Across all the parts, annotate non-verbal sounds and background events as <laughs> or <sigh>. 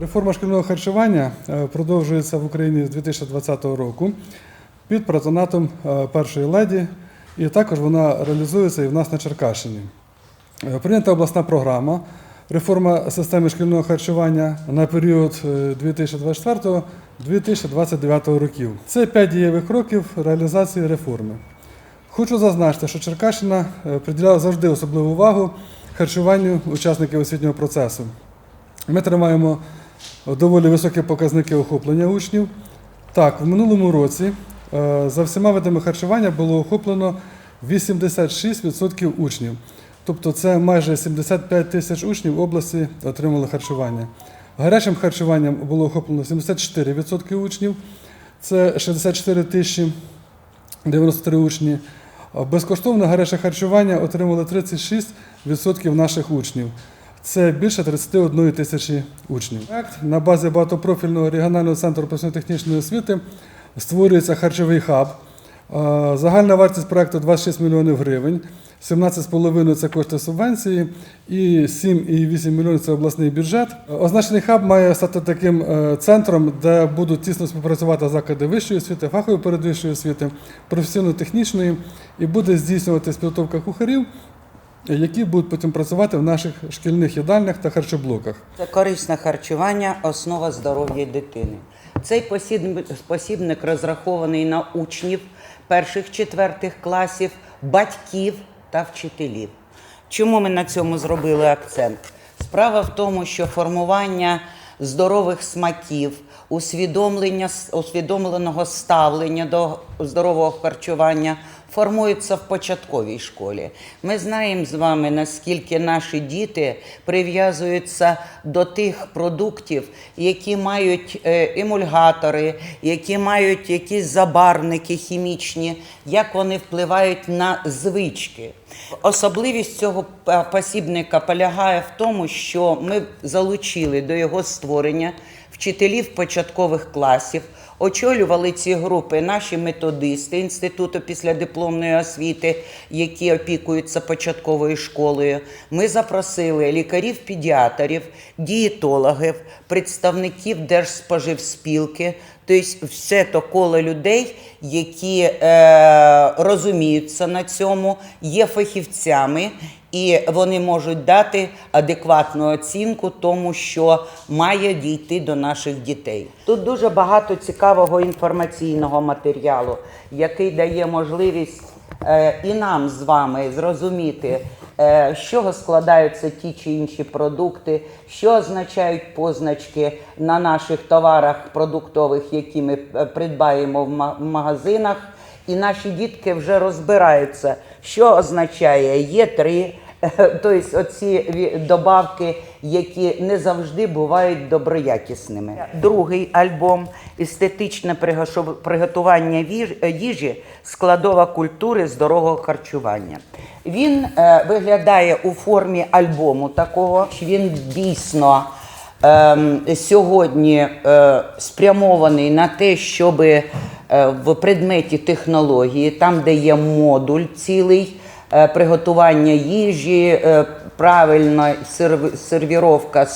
Реформа шкільного харчування е, продовжується в Україні з 2020 року під патронатом е, першої леді, і також вона реалізується і в нас на Черкащині. Е, Прийнята обласна програма реформа системи шкільного харчування на період е, 2024-2029 років. Це п'ять дієвих кроків реалізації реформи. Хочу зазначити, що Черкащина приділяла завжди особливу увагу харчуванню учасників освітнього процесу. Ми тримаємо доволі високі показники охоплення учнів. Так, в минулому році е, за всіма видами харчування було охоплено 86% учнів. Тобто це майже 75 тисяч учнів області отримали харчування. Гарячим харчуванням було охоплено 74% учнів, це 64 тисячі 93 учні. Безкоштовне гаряче харчування отримали 36% наших учнів. Це більше 31 тисячі учнів. На базі багатопрофільного регіонального центру професійно-технічної освіти створюється харчовий хаб. Загальна вартість проекту 26 мільйонів гривень. 17,5 це кошти субвенції, і 7,8 мільйонів це обласний бюджет. Означений хаб має стати таким е, центром, де будуть тісно співпрацювати заклади вищої освіти, фахової передвищої освіти, професійно-технічної, і буде здійснюватись підготовка кухарів, які будуть потім працювати в наших шкільних їдальнях та харчоблоках. Це корисне харчування, основа здоров'я дитини. Цей посіб- посібник розрахований на учнів перших четвертих класів, батьків та вчителів. Чому ми на цьому зробили акцент? Справа в тому, що формування здорових смаків, усвідомлення, усвідомленого ставлення до здорового харчування формується в початковій школі. Ми знаємо з вами, наскільки наші діти прив'язуються до тих продуктів, які мають е, емульгатори, які мають якісь забарвники хімічні, як вони впливають на звички. Особливість цього посібника полягає в тому, що ми залучили до його створення вчителів початкових класів. Очолювали ці групи наші методисти Інституту післядипломної освіти, які опікуються початковою школою. Ми запросили лікарів-педіатрів, дієтологів, представників Держспоживспілки, тобто все то коло людей, які е, розуміються на цьому, є фахівцями, і вони можуть дати адекватну оцінку тому, що має дійти до наших дітей. Тут дуже багато цікавого інформаційного матеріалу, який дає можливість е, і нам з вами зрозуміти, е, з чого складаються ті чи інші продукти, що означають позначки на наших товарах продуктових, які ми е, придбаємо в магазинах. І наші дітки вже розбираються, що означає Є3, <laughs> тобто оці добавки, які не завжди бувають доброякісними. Другий альбом естетичне приготування їжі, складова культури здорового харчування. Він е, виглядає у формі альбому такого. Він дійсно ем, сьогодні е, спрямований на те, щоб е, в предметі технології, там, де є модуль цілий, е, приготування їжі, е, правильна сервіровка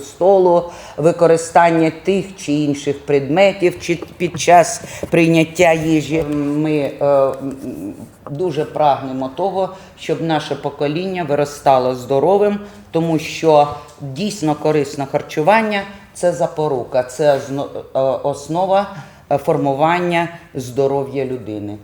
столу, використання тих чи інших предметів чи під час прийняття їжі. Ми е, дуже прагнемо того, щоб наше покоління виростало здоровим, тому що дійсно корисне харчування це запорука, це е, основа е, формування здоров'я людини.